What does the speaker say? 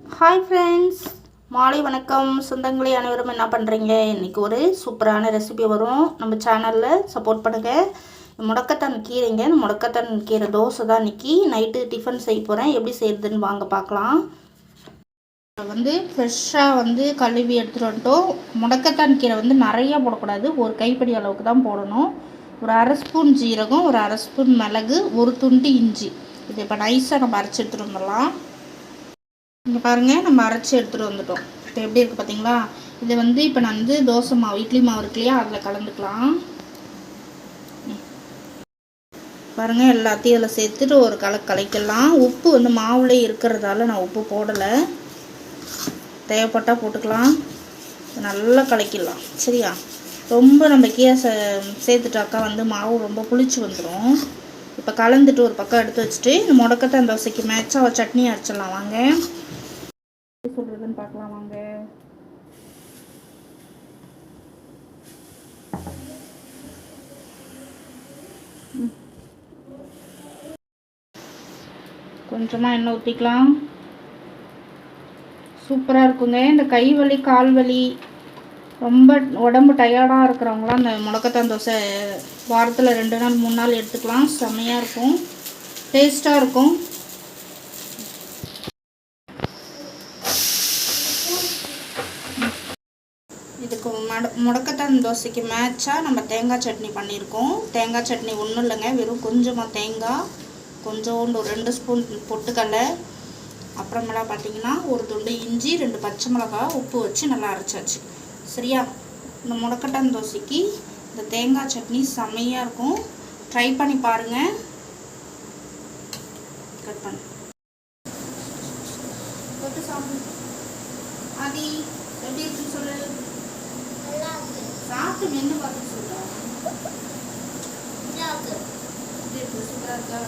Hi friends மாலை வணக்கம். சொந்தங்களே அனைவரும் என்ன பண்ணுறீங்க இன்றைக்கி ஒரு சூப்பரான ரெசிபி வரும். நம்ம சேனலில் சப்போர்ட் பண்ணுங்கள் முடக்கத்தான் கீரைங்க. முடக்கத்தான் கீரை தோசை தான் இன்றைக்கி நைட்டு டிஃபன் செய்ய போகிறேன் எப்படி செய்கிறதுன்னு வாங்க பார்க்கலாம். வந்து ஃப்ரெஷ்ஷாக வந்து கழுவி எடுத்துகிட்டு வந்துட்டோம். முடக்கத்தான் கீரை வந்து நிறையா போடக்கூடாது. ஒரு கைப்பிடி அளவுக்கு தான் போடணும். ஒரு அரை ஸ்பூன் ஜீரகம் ஒரு அரை ஸ்பூன் மிளகு ஒரு துண்டு இஞ்சி. இது இப்போ நைஸாக நம்ம அரைச்சி எடுத்துகிட்டு வந்துடலாம். இங்கே பாருங்கள் நம்ம அரைச்சி எடுத்துகிட்டு வந்துட்டோம். இப்போ எப்படி இருக்குது பார்த்தீங்களா இதை வந்து இப்போ நான் வந்து தோசை மாவு இட்லி மாவு இருக்கு இல்லையா? அதில் கலந்துக்கலாம். பாருங்கள் எல்லாத்தையும் அதில் சேர்த்துட்டு ஒரு கலை கலைக்கலாம். உப்பு வந்து மாவுலேயே இருக்கிறதால நான் உப்பு போடலை. தேவைப்பட்டால் போட்டுக்கலாம். நல்லா கலக்கிடலாம். சரியா? ரொம்ப நம்ம கீரை சே சேர்த்துட்டாக்கா வந்து மாவு ரொம்ப புளிச்சு வந்துடும் இப்போ கலந்துட்டு ஒரு பக்கம் எடுத்து வச்சுட்டு இந்த முடக்கத்தான் தோசைக்கு மேட்சாக சட்னி அரைச்சிடலாம். வாங்க. பார்க்கலாம் வாங்க. கொஞ்சமாக எண்ணெய் ஊற்றிக்கலாம் சூப்பராக இருக்குங்க. இந்த கை வலி கால் வலி ரொம்ப உடம்பு டயர்டாக இருக்கிறவங்களாம் அந்த முடக்கத்தான் தோசை வாரத்தில் ரெண்டு நாள் மூணு நாள் எடுத்துக்கலாம். செம்மையாக இருக்கும். டேஸ்ட்டாக இருக்கும். இதுக்கு மட முடக்கத்தான் தோசைக்கு மேட்சாக நம்ம தேங்காய் சட்னி பண்ணியிருக்கோம். தேங்காய் சட்னி ஒன்றும் இல்லைங்க. வெறும் கொஞ்சமாக தேங்காய் கொஞ்சோண்டு ஒரு ரெண்டு ஸ்பூன் பொட்டுக்கடலை அப்புறமெல்லாம் பார்த்தீங்கன்னா ஒரு துண்டு இஞ்சி ரெண்டு பச்சை மிளகா உப்பு வச்சு நல்லா அரைச்சாச்சு சரியா? இந்த முடக்கட்டன் தோசைக்கு இந்த தேங்காய் சட்னி செம்மையாக இருக்கும். ட்ரை பண்ணி பாருங்கள் கட் பண்ணு. சாப்பிடு. ஆதி எப்படி இருக்குன்னு சொல்லு. என்ன மென்று பார்த்து சொல்கிறேன் எப்படி இருக்கு இருக்கா?